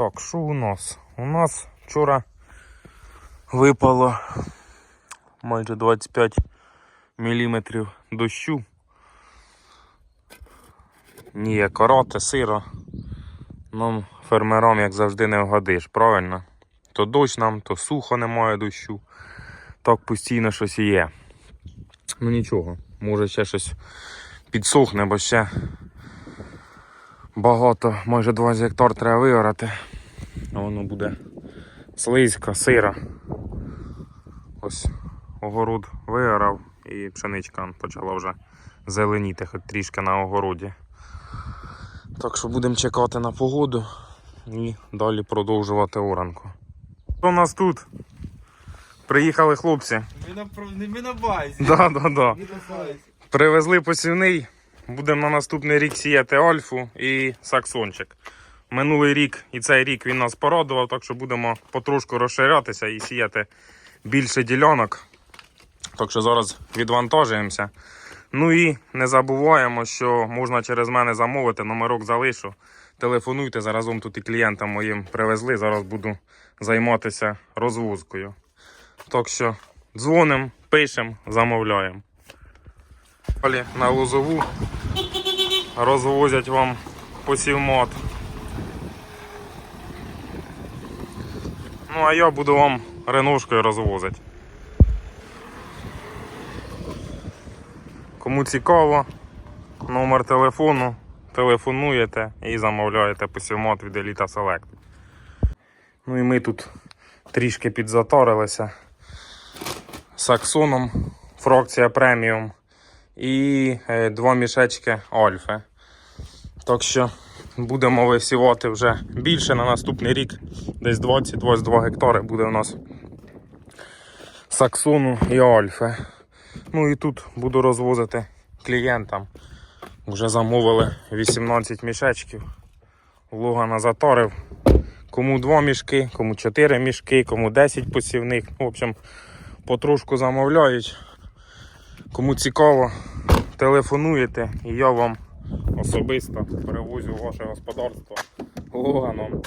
Так, що у нас? У нас вчора випало майже 25 мм дощу. Ні, короте, сиро. Нам фермерам, як завжди, не вгодиш, правильно? То дощ нам, то сухо немає дощу. Так постійно щось є. Ну нічого, може ще щось підсохне, бо ще багато, майже 20 гектар треба виорати. А воно буде слизько, сиро. Ось огород виорав і пшеничка почала вже зеленіти, хоч трішки на огороді. Так що будемо чекати на погоду і далі продовжувати оранку. Що у нас тут? Приїхали хлопці. Ми на, ми на базі. Да, да, да. Ми на базі. Привезли посівний. Будемо на наступний рік сіяти Альфу і Саксончик. Минулий рік і цей рік він нас порадував, так що будемо потрошку розширятися і сіяти більше ділянок. Так що зараз відвантажуємося. Ну і не забуваємо, що можна через мене замовити, номерок залишу. Телефонуйте, заразом тут і клієнтам моїм привезли. Зараз буду займатися розвозкою. Так що дзвонимо, пишемо, замовляємо. Далі на лозову розвозять вам посівмот. Ну а я буду вам реношкою розвозити. Кому цікаво, номер телефону, телефонуєте і замовляєте посівмот від Elita Select. Ну і ми тут трішки підзаторилися саксоном, фракція преміум і е, два мішечки Альфи. Так що будемо висівати вже більше на наступний рік. Десь 20-22 гектари буде у нас саксону і Альфи. Ну і тут буду розвозити клієнтам. Вже замовили 18 мішечків. Лугана заторив. Кому 2 мішки, кому 4 мішки, кому 10 посівних. Ну, В общем, потрошку замовляють. Кому цікаво, телефонуєте і я вам особисто перевозю ваше господарство Логаном.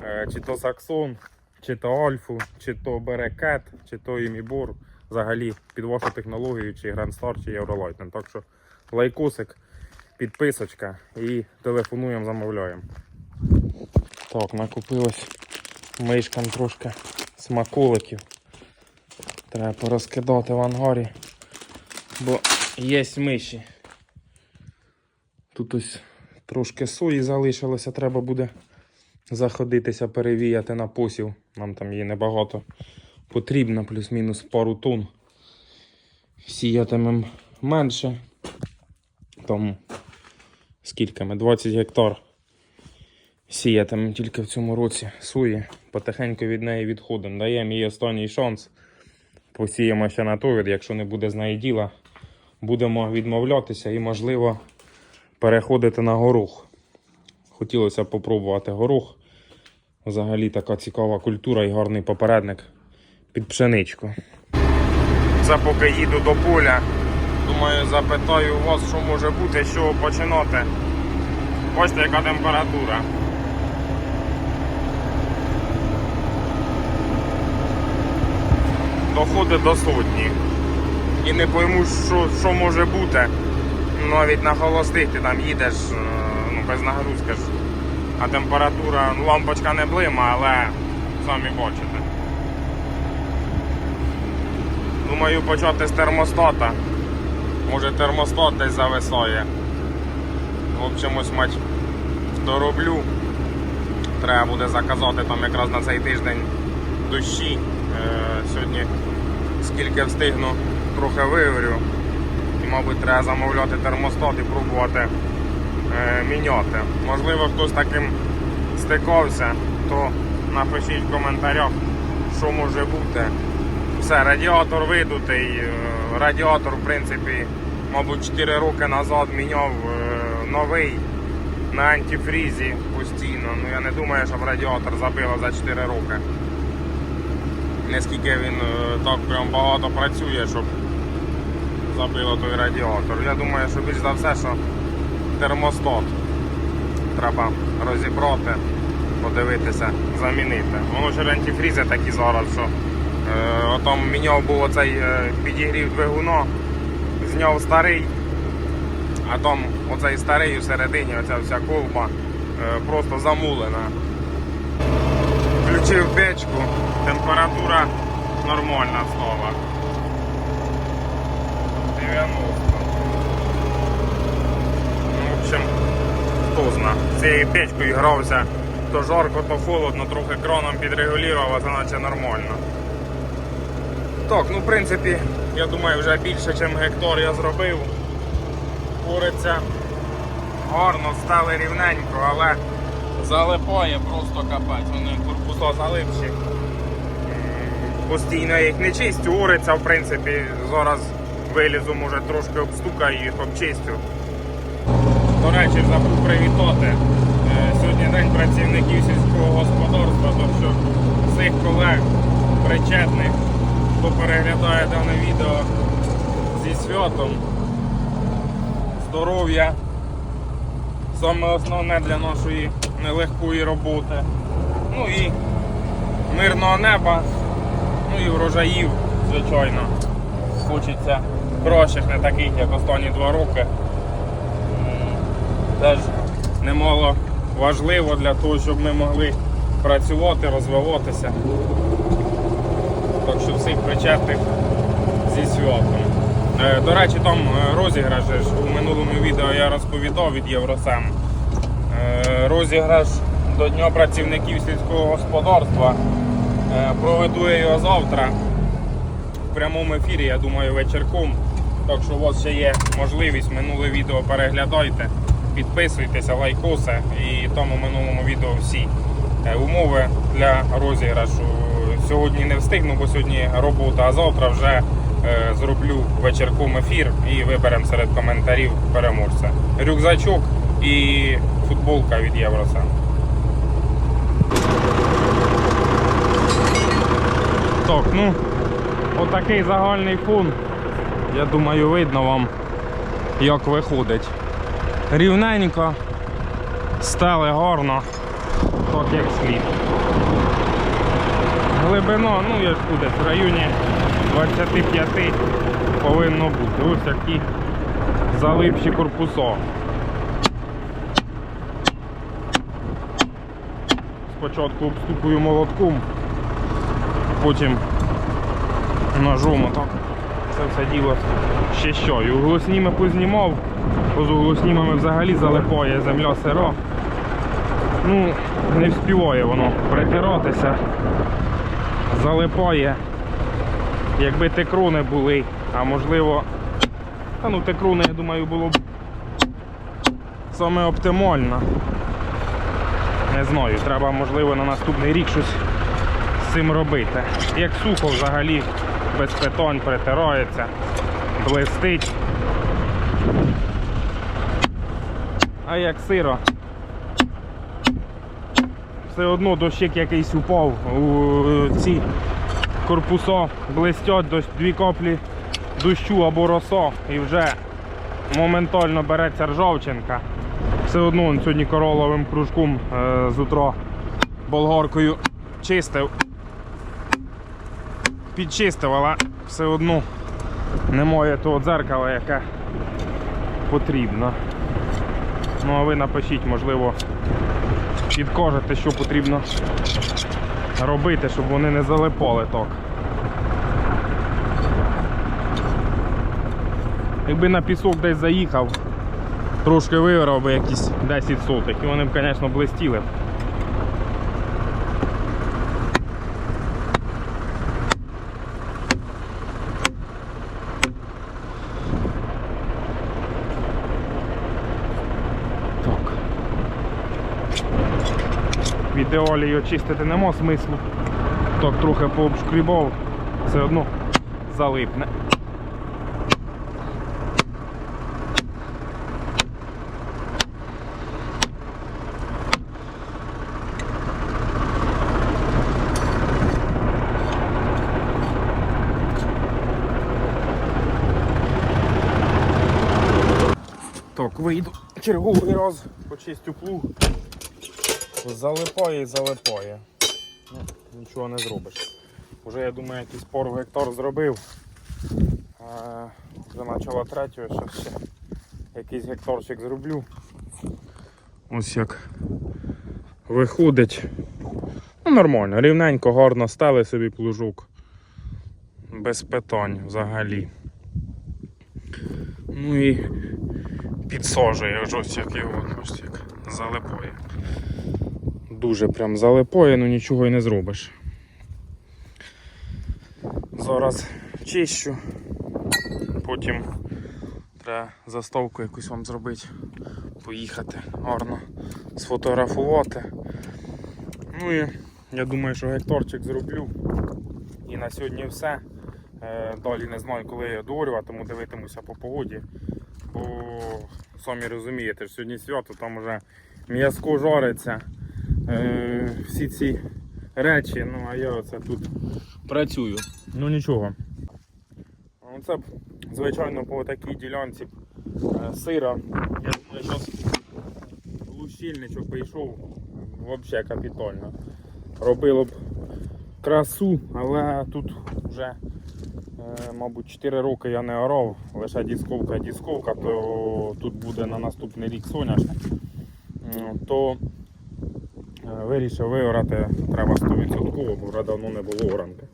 Е, Чи то Саксон, чи то Альфу, чи то Берекет, чи то Імібор. Взагалі під вашу технологію, чи Grand Star, чи Eurolighting. Так що лайкосик, підписочка і телефонуємо, замовляємо. Так, накупилось мишкам трошки смаколиків. Треба порозкидати в ангарі. Бо є миші. Тут ось трошки сої залишилося, треба буде заходитися, перевіяти на посів. Нам там її небагато потрібно, плюс-мінус пару тонн. Сіятимем менше. Там скільки ми? 20 гектар. Сіятимем тільки в цьому році сої. Потихеньку від неї відходимо. Даємо їй останній шанс. Посіємо ще на той, якщо не буде з неї діла, будемо відмовлятися і, можливо, переходити на горох. Хотілося попробувати горох. Взагалі така цікава культура і гарний попередник під пшеничку. Це поки їду до поля. Думаю, запитаю у вас, що може бути, з чого починати. Бачите, яка температура. Доходить до сотні. І не пойму, що, що може бути. Навіть на холостих ти там їдеш е, ну, без нагрузки. А температура, ну лампочка не блима, але самі бачите. Думаю почати з термостата. Може термостат десь зависає. В общем, ось мать дороблю. Треба буде заказати там якраз на цей тиждень дощі. Е, сьогодні скільки встигну, трохи вивірю. Мабуть, треба замовляти термостат і пробувати е, міняти. Можливо, хтось таким стикався, то напишіть в коментарях, що може бути. Все, радіатор видутий. е, Радіатор, в принципі, мабуть, 4 роки назад міняв е, новий на антифрізі постійно. Ну я не думаю, щоб радіатор забило за 4 роки. Наскільки він е, так прям багато працює, щоб забило той радіатор. Я думаю, що більш за все, що термостат треба розібрати подивитися, замінити. Воно ж антифрізи такі зараз, що е, отам міняв був оцей е, підігрів двигуна, зняв старий, а там оцей старий у середині, оця вся колба е, просто замулена. Включив печку, температура нормальна стала. 90. Ну, в общем, хто зна. Цією печкою грався. То жарко, то холодно, трохи кроном підрегулював, а наче нормально. Так, ну в принципі, я думаю, вже більше, ніж гектар я зробив. Куриця гарно стали рівненько, але залипає просто капець. Вони корпуса залипші. Постійно їх не чистю, уриця, в принципі, зараз вилізу, може трошки обстукаю їх, обчистю. До речі, забув привітати. Е, Сьогодні день працівників сільського господарства, так що всіх колег причетних, хто переглядає дане відео зі святом, здоров'я. Саме основне для нашої нелегкої роботи. Ну і мирного неба, ну і врожаїв, звичайно. Хочеться кращих, не таких, як останні два роки. Теж немало важливо для того, щоб ми могли працювати, розвиватися. Так що всіх причетних зі святом. Е, До речі, там е, розіграш у минулому відео я розповідав від Євросем. Е, Розіграш до Дня працівників сільського господарства. Проведу його завтра в прямому ефірі, я думаю, вечірком. Так що у вас ще є можливість минуле відео переглядайте, підписуйтеся, лайкоси і там у минулому відео всі е, умови для розіграшу. Сьогодні не встигну, бо сьогодні робота, а завтра вже е, зроблю вечірком ефір і виберемо серед коментарів переможця. Рюкзачок і футболка від Євроса. Так, ну, отакий загальний фон. Я думаю, видно вам, як виходить. Рівненько, стали гарно, так як слід. Глибина, ну я ж куди, в районі 25 повинно бути. Ось такі залипші корпуса. Спочатку обстукую молотком, потім ножом отак. Це все діло ще що. І углосніми познімав, з углоснімами взагалі залипає земля сира. Ну, не вспіває воно притиратися. Залипає. Якби текруни були, а можливо. Та ну текруни, я думаю, було б саме оптимально. Не знаю, треба можливо на наступний рік щось з цим робити. Як сухо взагалі без питань притирається, блистить. А як сиро, все одно дощик якийсь упав, у ці корпуса блистять, дві каплі дощу або роса і вже моментально береться ржавчинка. Все одно сьогодні короловим кружком е, з утра болгаркою чистив підчистив, але все одно немає того дзеркала, яке потрібно. Ну а ви напишіть, можливо, підкажете, що потрібно робити, щоб вони не залипали так. Якби на пісок десь заїхав, трошки виграв би якісь 10 сотих, і вони б, звісно, блистіли. Так. Від еолії очистити нема смислу. Так трохи пообшкрібав, все одно залипне. Так, вийду черговий раз, почистю плуг. Залипає і залипає. Ну, нічого не зробиш. Уже я думаю, якийсь пару гектар зробив. А, вже почало третього, що ще якийсь гектарчик зроблю. Ось як виходить. Ну, нормально, рівненько, гарно стали собі плужок. Без питань взагалі. Ну і підсожує ось ось як його, ось як залипає. Дуже прям залипає, ну нічого і не зробиш. Зараз чищу, потім треба заставку якусь вам зробити, поїхати гарно сфотографувати. Ну і я думаю, що гекторчик зроблю. І на сьогодні все. Е, Далі не знаю, коли я дорюватиму, дивитимуся по погоді. Бо самі розумієте, що сьогодні свято, там вже м'язко жариться. Е, всі ці речі, ну а я оце тут працюю. Ну нічого. Це, б, звичайно, по такій ділянці е, сира. Я думаю, зараз лущильничок прийшов взагалі капітально. Робило б красу, але тут вже, е, мабуть, 4 роки я не орав, лише дісковка, дісковка, то тут буде на наступний рік соняшник. То е, вирішив виорати треба 100%, бо вже давно не було оранки.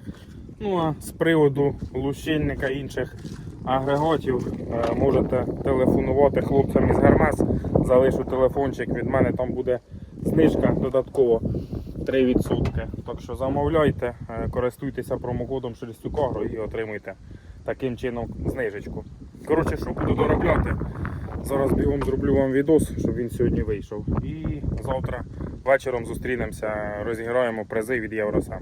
Ну а з приводу лущильника інших агрегатів е, можете телефонувати хлопцям із Гермес. Залишу телефончик, від мене там буде знижка додатково 3%. Так що замовляйте, е, користуйтеся промокодом Шелестюкагро і отримуйте таким чином знижечку. Коротше, що буду доробляти. Зараз бігом зроблю вам відос, щоб він сьогодні вийшов. І завтра вечором зустрінемося, розіграємо призи від Євросем.